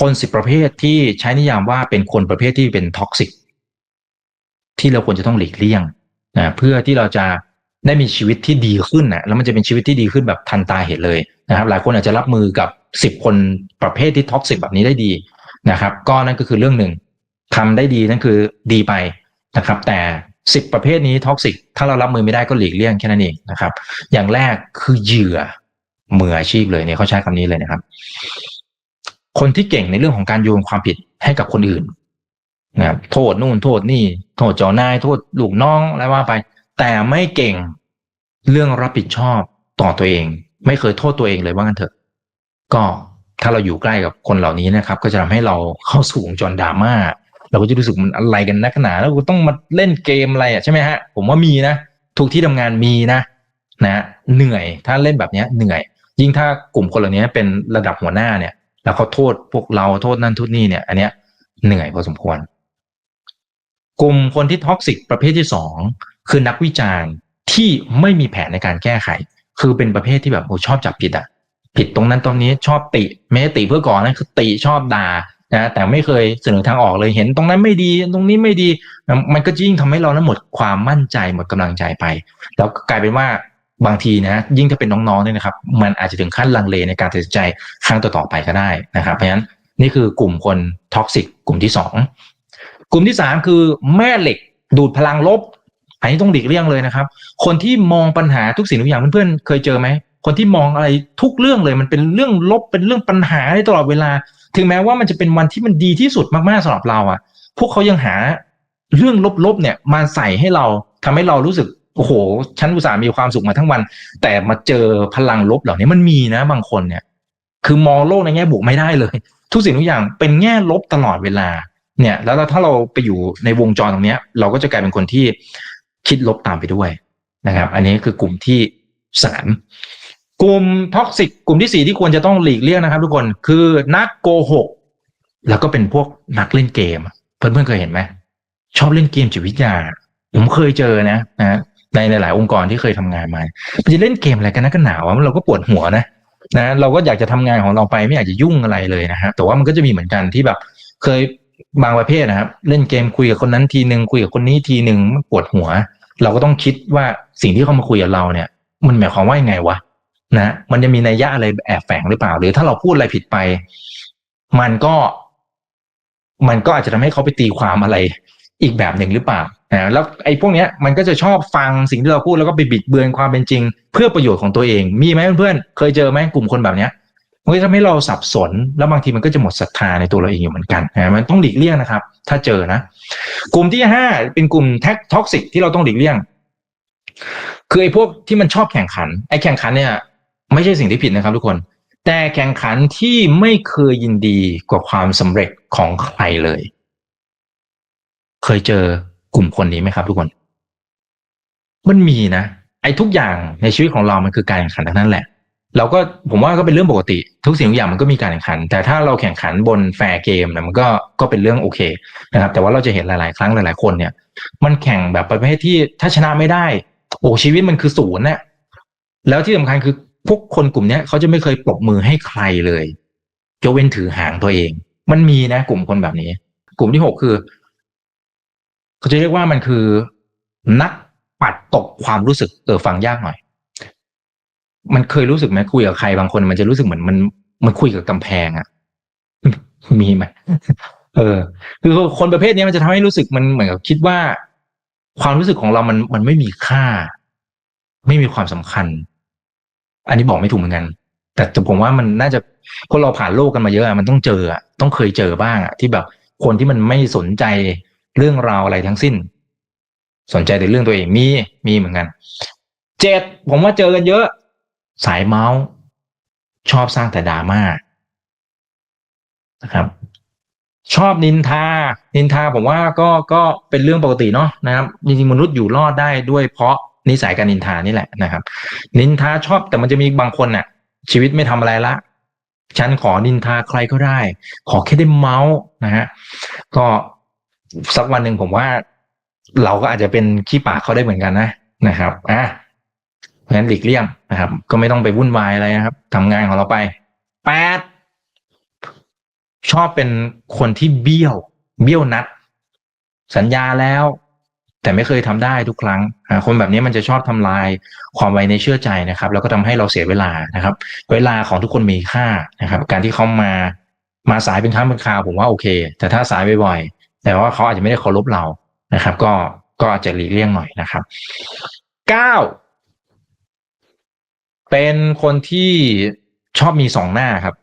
คนสิบประเภทที่ใช้นิยามว่าเป็นคนประเภทที่เป็นท็อกซิกที่เราควรจะต้องหลีกเลี่ยงนะเพื่อที่เราจะได้มีชีวิตที่ดีขึ้นนะแล้วมันจะเป็นชีวิตที่ดีขึ้นแบบทันตาเห็นเลยนะครับ หลายคนอาจจะรับมือกับสิบคนประเภทที่ท็อกซิกแบบนี้ได้ดีนะครับ ก็นั่นก็คือเรื่องหนึ่งทำได้ดีนั่นคือดีไปนะครับ แต่สิบประเภทนี้ท็อกซิกถ้าเรารับมือไม่ได้ก็หลีกเลี่ยงแค่นั้นเองนะครับ อย่างแรกคือเหยื่อมืออาชีพเลยเนี่ยเขาใช้คำนี้เลยนะครับ คนที่เก่งในเรื่องของการโยนความผิดให้กับคนอื่นนะครับโทษนู่นโทษนี่ โทษเจ้านายโทษลูกน้องอะไรว่าไป แต่ไม่เก่งเรื่องรับผิดชอบต่อตัวเอง ไม่เคยโทษตัวเองเลยว่างั้นเถอะ ก็ถ้าเราอยู่ใกล้กับคนเหล่านี้นะครับ ก็จะทำให้เราเข้าสู่วงจรดราม่าเราก็จะรู้สึกมันอะไรกันนักหนาแล้วกูต้องมาเล่นเกมอะไรอะใช่ไหมฮะผมว่ามีนะทุกที่ทำงานมีนะ นะ เหนื่อยถ้าเล่นแบบนี้เหนื่อย ยิ่งถ้ากลุ่มคนเหล่านี้เป็นระดับหัวหน้าเนี่ย แล้วเขาโทษพวกเราโทษนั่นโทษนี่เนี่ย อันเนี้ยเหนื่อยพอสมควร กลุ่มคนที่ท็อกซิกประเภทที่สองคือนักวิจารณ์ที่ไม่มีแผนในการแก้ไข คือเป็นประเภทที่แบบโอ้ชอบจับผิดอะผิดตรงนั้นตรงนี้ชอบติไม่ติเพื่อก่อนนั่นคือติชอบด่านะแต่ไม่เคยเสนอทางออกเลยเห็นตรงนั้นไม่ดีตรงนี้ไม่ดี มันก็ยิ่งทำให้เรานั้นหมดความมั่นใจหมดกำลังใจไป แล้วกลายเป็นว่า บางทีนะยิ่งถ้าเป็นน้องๆเนี่ยนะครับ มันอาจจะถึงขั้นลังเลในการตัดสินใจครั้งต่อๆไปก็ได้นะครับ เพราะฉะนั้นนี่คือกลุ่มคนท็อกซิกกลุ่มที่สองกลุ่มที่สามคือแม่เหล็กดูดพลังลบ อันนี้ต้องหลีกเลี่ยงเลยนะครับ คนที่มองปัญหาทุกสิ่งทุกอย่างเพื่อนๆเคยเจอไหมคนที่มองอะไรทุกเรื่องเลยมันเป็นเรื่องลบเป็นเรื่องปัญหาได้ตลอดเวลา ถึงแม้ว่ามันจะเป็นวันที่มันดีที่สุดมากๆสำหรับเราอะ พวกเขายังหาเรื่องลบๆเนี่ยมาใส่ให้เราทำให้เรารู้สึก โอ้โหฉันอุตส่าห์มีความสุขมาทั้งวัน แต่มาเจอพลังลบเหล่านี้มันมีนะบางคนเนี่ย คือมองโลกในแง่บวกไม่ได้เลย ทุกสิ่งทุกอย่างเป็นแง่ลบตลอดเวลา เนี่ย แล้วถ้าเราไปอยู่ในวงจรตรงนี้เราก็จะกลายเป็นคนที่คิดลบตามไปด้วยนะครับ อันนี้คือกลุ่มที่สามกลุ่มท็อกซิกกลุ่มที่สี่ที่ควรจะต้องหลีกเลี่ยงนะครับ ทุกคนคือนักโกหก แล้วก็เป็นพวกนักเล่นเกม เพื่อนๆเคยเห็นไหมชอบเล่นเกมจิตวิทยา ผมเคยเจอนะนะ ในหลายองค์กรที่เคยทำงานมาจะเล่นเกมอะไรกันนักกันหนาวเราก็ปวดหัวนะนะเราก็อยากจะทำงานของเราไปไม่อยากจะยุ่งอะไรเลยนะฮะแต่ว่ามันก็จะมีเหมือนกันที่แบบ เคยบางประเภทนะครับ เล่นเกมคุยกับคนนั้นทีหนึ่งคุยกับคนนี้ทีหนึ่งปวดหัว เราก็ต้องคิดว่าสิ่งที่เขามาคุยกับเราเนี่ย มันหมายความว่ายังไงวะนะมันจะมีนัยยะอะไรแอบแฝงหรือเปล่า หรือถ้าเราพูดอะไรผิดไป มันก็ มันก็อาจจะทำให้เขาไปตีความอะไรอีกแบบหนึ่งหรือเปล่า นะแล้วไอ้พวกเนี้ยมันก็จะชอบฟังสิ่งที่เราพูดแล้วก็ไปบิดเบือนความเป็นจริง เพื่อประโยชน์ของตัวเอง มีไหมเพื่อนๆเคยเจอไหมกลุ่มคนแบบเนี้ยมันก็ทำให้เราสับสน แล้วบางทีมันก็จะหมดศรัทธาในตัวเราเองอยู่เหมือนกันนะมันต้องหลีกเลี่ยงนะครับ ถ้าเจอนะ กลุ่มที่ห้าเป็นกลุ่มแท็กท็อกซิกที่เราต้องหลีกเลี่ยง คือไอ้พวกที่มันชอบแข่งขันไอ้แข่งขันเนี่ย ไม่ใช่สิ่งที่ผิดนะครับ ทุกคน แต่แข่งขันที่ไม่เคยยินดีกว่าความสำเร็จของใครเลย เคยเจอ กลุ่มคนนี้ไหมครับ ทุกคน มันมีนะไอ้ทุกอย่างในชีวิตของเรามันคือการแข่งขันทั้งนั้นแหละ เราก็ผมว่าก็เป็นเรื่องปกติ ทุกสิ่งทุกอย่างมันก็มีการแข่งขัน แต่ถ้าเราแข่งขันบนแฟร์เกมนะมันก็ก็เป็นเรื่องโอเคนะครับ แต่ว่าเราจะเห็นหลาย ๆ ครั้งหลาย ๆ คนเนี่ย มันแข่งแบบประเภทที่ถ้าชนะไม่ได้ โอ้ชีวิตมันคือศูนย์เนี่ยแล้วที่สำคัญคือพวกคนกลุ่มนี้เขาจะไม่เคยปรบมือให้ใครเลยยกเว้นถือหางตัวเอง มันมีนะ กลุ่มคนแบบนี้ กลุ่มที่หกคือ เขาจะเรียกว่ามันคือนักปัดตกความรู้สึกเออฟังยากหน่อย มันเคยรู้สึกไหมคุยกับใครบางคน มันจะรู้สึกเหมือนมันมันคุยกับกำแพงอะมีไหมเออ คือคนประเภทนี้มันจะทำให้รู้สึกมันเหมือนกับคิดว่า ความรู้สึกของเรามันมันไม่มีค่า ไม่มีความสำคัญ อันนี้บอกไม่ถูกเหมือนกัน แต่ผมว่ามันน่าจะคนเราผ่านโลกกันมาเยอะมันต้องเจออะต้องเคยเจอบ้างอะที่แบบคนที่มันไม่สนใจ เรื่องราวอะไรทั้งสิ้น สนใจแต่เรื่องตัวเองมีมีเหมือนกันเจ็ดผมว่าเจอกันเยอะ สายเมาส์ ชอบสร้างแต่ดราม่านะครับ ชอบนินทา นินทาผมว่าก็ก็เป็นเรื่องปกติเนาะนะครับจริงๆมนุษย์อยู่รอดได้ด้วยเพราะนิสัยการนินทานี่แหละนะครับ นินทาชอบแต่มันจะมีบางคนน่ะ ชีวิตไม่ทำอะไรละฉันขอนินทาใครก็ได้ ขอแค่ได้เมาส์นะฮะก็ สักวันหนึ่งผมว่าเราก็อาจจะเป็นขี้ปากเขาได้เหมือนกันนะนะครับอะเพราะฉะนั้นหลีกเลี่ยงนะครับ ก็ไม่ต้องไปวุ่นวายอะไรนะครับทำงานของเราไปแปดชอบเป็นคนที่เบี้ยว เบี้ยวนัด สัญญาแล้ว แต่ไม่เคยทำได้ทุกครั้งคนแบบนี้มันจะชอบทำลายความไว้ในเชื่อใจนะครับ แล้วก็ทำให้เราเสียเวลานะครับ เวลาของทุกคนมีค่านะครับ การที่เขามามาสายเป็นครั้งเป็นคราวผมว่าโอเค แต่ถ้าสายบ่อยๆ แต่ว่าเขาอาจจะไม่ได้เคารพเรานะครับ ก็ก็อาจจะหลีกเลี่ยงหน่อยนะครับเก้าเป็นคนที่ชอบมีสองหน้าครับ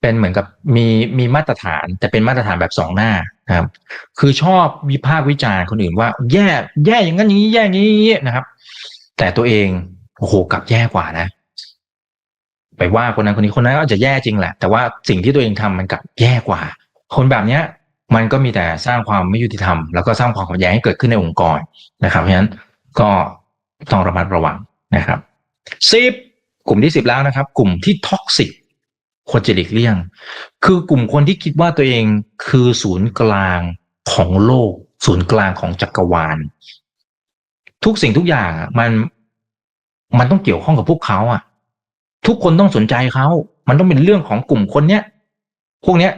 เป็นเหมือนกับมีมีมาตรฐาน แต่เป็นมาตรฐานแบบสองหน้านะครับ คือชอบวิพากษ์วิจารณ์คนอื่นว่า แย่แย่อย่างนั้นอย่างนี้แย่อย่างนี้นะครับ แต่ตัวเองโอ้โหกลับแย่กว่านะไปว่าคนนั้นคนนี้คนนั้นก็อาจจะแย่จริงแหละ แต่ว่าสิ่งที่ตัวเองทำมันกลับแย่กว่า คนแบบเนี้ยมันก็มีแต่สร้างความไม่ยุติธรรม แล้วก็สร้างความขัดแย้งให้เกิดขึ้นในองค์กรนะครับเพราะฉะนั้นก็ต้องระมัดระวังนะครับสิบกลุ่มที่สิบแล้วนะครับ กลุ่มที่ท็อกซิกควรจะหลีกเลี่ยง คือกลุ่มคนที่คิดว่าตัวเองคือศูนย์กลางของโลก ศูนย์กลางของจักรวาล ทุกสิ่งทุกอย่างมันมันต้องเกี่ยวข้องกับพวกเขาอะ ทุกคนต้องสนใจเขา มันต้องเป็นเรื่องของกลุ่มคนเนี้ย พวกเนี้ย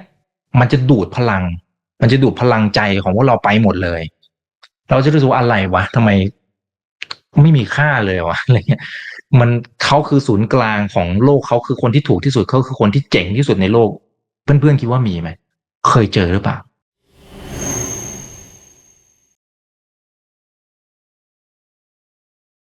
มันจะดูดพลัง มันจะดูดพลังใจของพวกเราไปหมดเลย เราจะรู้สึกว่าอะไรวะทำไมไม่มีค่าเลยวะอะไรเงี้ย มันเขาคือศูนย์กลางของโลกเขาคือคนที่ถูกที่สุดเขาคือคนที่เจ๋งที่สุดในโลก เพื่อนๆคิดว่ามีไหมเคยเจอหรือเปล่า